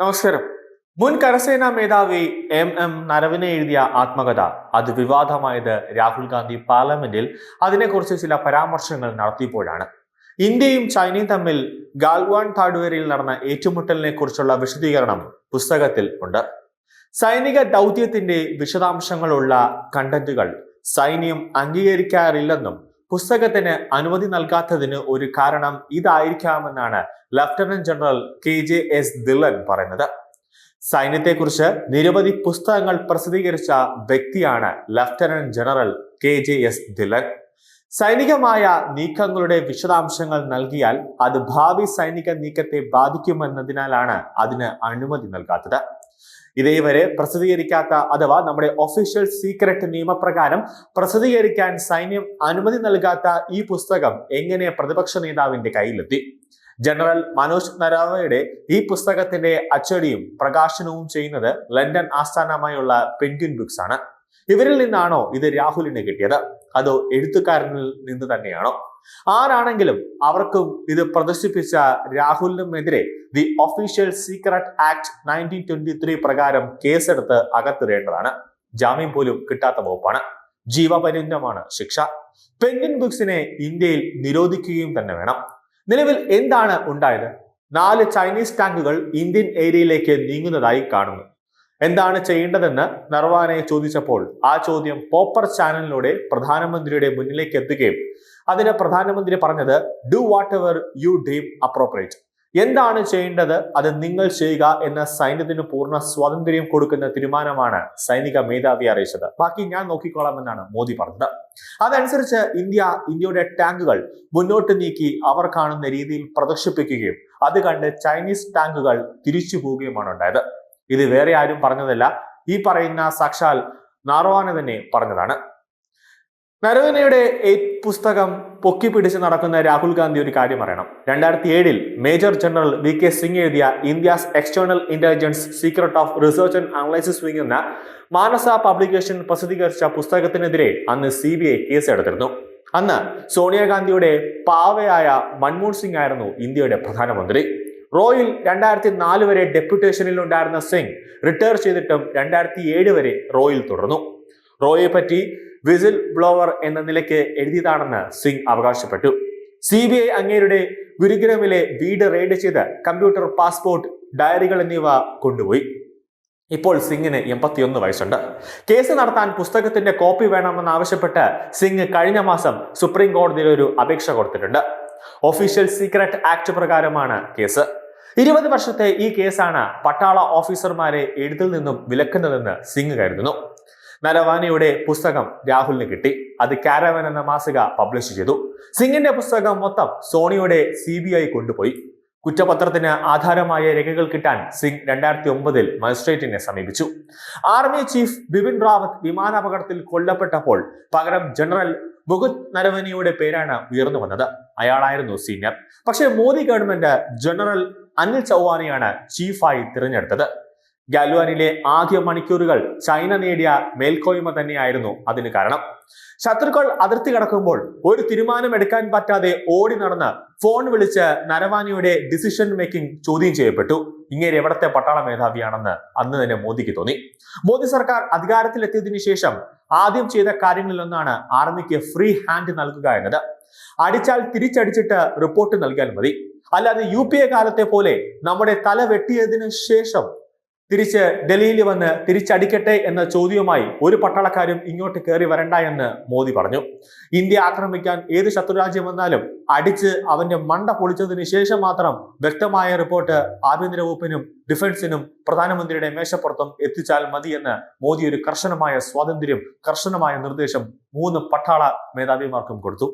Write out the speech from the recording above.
നമസ്കാരം. മുൻ കരസേനാ മേധാവി എം എം നരവിനെ എഴുതിയ ആത്മകഥ. അത് വിവാദമായത് രാഹുൽ ഗാന്ധി പാർലമെന്റിൽ അതിനെക്കുറിച്ച് ചില പരാമർശങ്ങൾ നടത്തിയപ്പോഴാണ്. ഇന്ത്യയും ചൈനയും തമ്മിൽ ഗാൽവാൻ താഴ്വരയിൽ നടന്ന ഏറ്റുമുട്ടലിനെ കുറിച്ചുള്ള വിശദീകരണം പുസ്തകത്തിൽ ഉണ്ട്. സൈനിക ദൗത്യത്തിന്റെ വിശദാംശങ്ങളുള്ള കണ്ടന്റുകൾ സൈന്യം അംഗീകരിക്കാറില്ലെന്നും പുസ്തകത്തിന് അനുമതി നൽകാത്തതിന് ഒരു കാരണം ഇതായിരിക്കാമെന്നാണ് lieutenant general K J S Dhillon പറയുന്നത്. സൈന്യത്തെക്കുറിച്ച് നിരവധി പുസ്തകങ്ങൾ പ്രസിദ്ധീകരിച്ച വ്യക്തിയാണ് lieutenant general K J S Dhillon സൈനികമായ നീക്കങ്ങളുടെ വിശദാംശങ്ങൾ നൽകിയാൽ അത് ഭാവി സൈനിക നീക്കത്തെ ബാധിക്കുമെന്നതിനാലാണ് അതിന് അനുമതി നൽകാത്തത്. ഇതേവരെ പ്രസിദ്ധീകരിക്കാത്ത അഥവാ നമ്മുടെ ഒഫീഷ്യൽ സീക്രട്ട് നിയമപ്രകാരം പ്രസിദ്ധീകരിക്കാൻ സൈന്യം അനുമതി നൽകാത്ത ഈ പുസ്തകം എങ്ങനെ പ്രതിപക്ഷ നേതാവിന്റെ കയ്യിലെത്തി? ജനറൽ മനോജ് നരാവയുടെ ഈ പുസ്തകത്തിന്റെ അച്ചടിയും പ്രകാശനവും ചെയ്യുന്നത് ലണ്ടൻ ആസ്ഥാനമായുള്ള പെൻഗ്വിൻ ബുക്സ് ആണ്. ഇവരിൽ നിന്നാണോ ഇത് രാഹുലിന് കിട്ടിയത്? അതോ എഴുത്തുകാരനിൽ നിന്ന് തന്നെയാണോ? ആരാണെങ്കിലും അവർക്കും ഇത് പ്രദർശിപ്പിച്ച രാഹുലിനുമെതിരെ the official secret act nineteen twenty three പ്രകാരം കേസെടുത്ത് അകത്തിടേണ്ടതാണ്. ജാമ്യം പോലും കിട്ടാത്ത വകുപ്പാണ്. ജീവപര്യന്തമാണ് ശിക്ഷ. പെൻഗിൻ ബുക്സിനെ ഇന്ത്യയിൽ നിരോധിക്കുകയും തന്നെ വേണം. നിലവിൽ എന്താണ് ഉണ്ടായത്? നാല് ചൈനീസ് ടാങ്കുകൾ ഇന്ത്യൻ ഏരിയയിലേക്ക് നീങ്ങുന്നതായി കാണുന്നു. എന്താണ് ചെയ്യേണ്ടതെന്ന് നർവാനയെ ചോദിച്ചപ്പോൾ ആ ചോദ്യം പോപ്പർ ചാനലിലൂടെ പ്രധാനമന്ത്രിയുടെ മുന്നിലേക്ക് എത്തുകയും അതിന് പ്രധാനമന്ത്രി പറഞ്ഞത് do whatever you deem appropriate എന്താണ് ചെയ്യേണ്ടത്? അത് നിങ്ങൾ ചെയ്യുക എന്ന സൈന്യത്തിന് പൂർണ സ്വാതന്ത്ര്യം കൊടുക്കുന്ന തീരുമാനമാണ് സൈനിക മേധാവി അറിയിച്ചത്. ബാക്കി ഞാൻ നോക്കിക്കോളാം എന്നാണ് മോദി പറഞ്ഞത്. അതനുസരിച്ച് ഇന്ത്യ ഇന്ത്യയുടെ ടാങ്കുകൾ മുന്നോട്ട് നീക്കി അവർ കാണുന്ന രീതിയിൽ പ്രദർശിപ്പിക്കുകയും അത് കണ്ട് ചൈനീസ് ടാങ്കുകൾ തിരിച്ചു പോവുകയുമാണ് ഉണ്ടായത്. ഇത് വേറെ ആരും പറഞ്ഞതല്ല. ഈ പറയുന്ന സാക്ഷാൽ നാർവാന തന്നെ പറഞ്ഞതാണ്. നരവനയുടെ പുസ്തകം പൊക്കി പിടിച്ച് നടക്കുന്ന രാഹുൽ ഗാന്ധി ഒരു കാര്യം അറിയണം. രണ്ടായിരത്തി ഏഴിൽ major general V K Singh എഴുതിയ India's external intelligence secret of research and analysis wing എന്ന മാനസ പബ്ലിക്കേഷൻ പ്രസിദ്ധീകരിച്ച പുസ്തകത്തിനെതിരെ അന്ന് സി ബി ഐ കേസെടുത്തിരുന്നു അന്ന് സോണിയാഗാന്ധിയുടെ പാവയായ മൻമോഹൻ സിംഗ് ആയിരുന്നു ഇന്ത്യയുടെ പ്രധാനമന്ത്രി. റോയിൽ രണ്ടായിരത്തി നാല് വരെ ഡെപ്യൂട്ടേഷനിൽ ഉണ്ടായിരുന്ന സിംഗ് റിട്ടയർ ചെയ്തിട്ടും രണ്ടായിരത്തി ഏഴ് വരെ റോയിൽ തുടർന്നു. റോയെ പറ്റി വിസിൽ ബ്ലോവർ എന്ന നിലയ്ക്ക് എഴുതിയതാണെന്ന് സിംഗ് അവകാശപ്പെട്ടു. സി ബി ഐ അങ്ങേരുടെ ഗുരുഗ്രമിലെ വീട് റെയ്ഡ് ചെയ്ത് കമ്പ്യൂട്ടർ പാസ്പോർട്ട് ഡയറികൾ എന്നിവ കൊണ്ടുപോയി. ഇപ്പോൾ സിംഗിന് എൺപത്തിയൊന്ന് വയസ്സുണ്ട്. കേസ് നടത്താൻ പുസ്തകത്തിന്റെ കോപ്പി വേണമെന്ന് ആവശ്യപ്പെട്ട് സിംഗ് കഴിഞ്ഞ മാസം സുപ്രീം കോടതിയിൽ ഒരു അപേക്ഷ കൊടുത്തിട്ടുണ്ട്. ഒഫീഷ്യൽ സീക്രട്ട് ആക്ട് പ്രകാരമാണ് കേസ്. ഇരുപത് വർഷത്തെ ഈ കേസാണ് പട്ടാള ഓഫീസർമാരെ എഴുത്തിൽ നിന്നും വിലക്കുന്നതെന്ന് സിംഗ് കരുതുന്നു. നരവാനിയുടെ പുസ്തകം രാഹുലിന് കിട്ടി. അത് കാരവൻ എന്ന മാസിക പബ്ലിഷ് ചെയ്തു. സിംഗിന്റെ പുസ്തകം മൊത്തം സോണിയുടെ സി ബി ഐ കൊണ്ടുപോയി. കുറ്റപത്രത്തിന് ആധാരമായ രേഖകൾ കിട്ടാൻ സിംഗ് രണ്ടായിരത്തി ഒമ്പതിൽ മജിസ്ട്രേറ്റിനെ സമീപിച്ചു. ആർമി ചീഫ് ബിപിൻ റാവത്ത് വിമാനാപകടത്തിൽ കൊല്ലപ്പെട്ടപ്പോൾ പകരം ജനറൽ മുകുത് നരവനിയുടെ പേരാണ് ഉയർന്നു വന്നത്. അയാളായിരുന്നു സീനിയർ പക്ഷേ മോദി ഗവൺമെന്റ് ജനറൽ അനിൽ ചൗഹാനെയാണ് ചീഫായി തിരഞ്ഞെടുത്തത്. ഗാലുവാനിലെ ആദ്യ മണിക്കൂറുകൾ ചൈന നേടിയ മേൽക്കോയ്മ തന്നെയായിരുന്നു അതിന് കാരണം. ശത്രുക്കൾ അതിർത്തി കടക്കുമ്പോൾ ഒരു തീരുമാനം എടുക്കാൻ പറ്റാതെ ഓടി നടന്ന് ഫോൺ വിളിച്ച് നരവാനിയുടെ ഡിസിഷൻ മേക്കിംഗ് ചോദ്യം ചെയ്യപ്പെട്ടു. ഇങ്ങനെ എവിടത്തെ പട്ടാള മേധാവിയാണെന്ന് അന്ന് തന്നെ മോദിക്ക് തോന്നി. മോദി സർക്കാർ അധികാരത്തിലെത്തിയതിനു ശേഷം ആദ്യം ചെയ്ത കാര്യങ്ങളിലൊന്നാണ് ആർമിക്ക് ഫ്രീ ഹാൻഡ് നൽകുക എന്നത്. അടിച്ചാൽ തിരിച്ചടിച്ചിട്ട് റിപ്പോർട്ട് നൽകിയാൽ മതി. അല്ലാതെ യു പി എ കാലത്തെ പോലെ നമ്മുടെ തല വെട്ടിയതിനു ശേഷം തിരിച്ച് ഡൽഹിയിൽ വന്ന് തിരിച്ചടിക്കട്ടെ എന്ന ചോദ്യവുമായി ഒരു പട്ടാളക്കാരും ഇങ്ങോട്ട് കയറി വരണ്ട എന്ന് മോദി പറഞ്ഞു. ഇന്ത്യ ആക്രമിക്കാൻ ഏത് ശത്രുരാജ്യം വന്നാലും അടിച്ച് അവന്റെ മണ്ട പൊളിച്ചതിന് ശേഷം മാത്രം വ്യക്തമായ റിപ്പോർട്ട് ആഭ്യന്തര വകുപ്പിനും ഡിഫൻസിനും പ്രധാനമന്ത്രിയുടെ മേശപ്പുറത്തും എത്തിച്ചാൽ മതി എന്ന് മോദി ഒരു കർശനമായ സ്വാതന്ത്ര്യം കർശനമായ നിർദ്ദേശം മൂന്ന് പട്ടാള മേധാവിമാർക്കും കൊടുത്തു.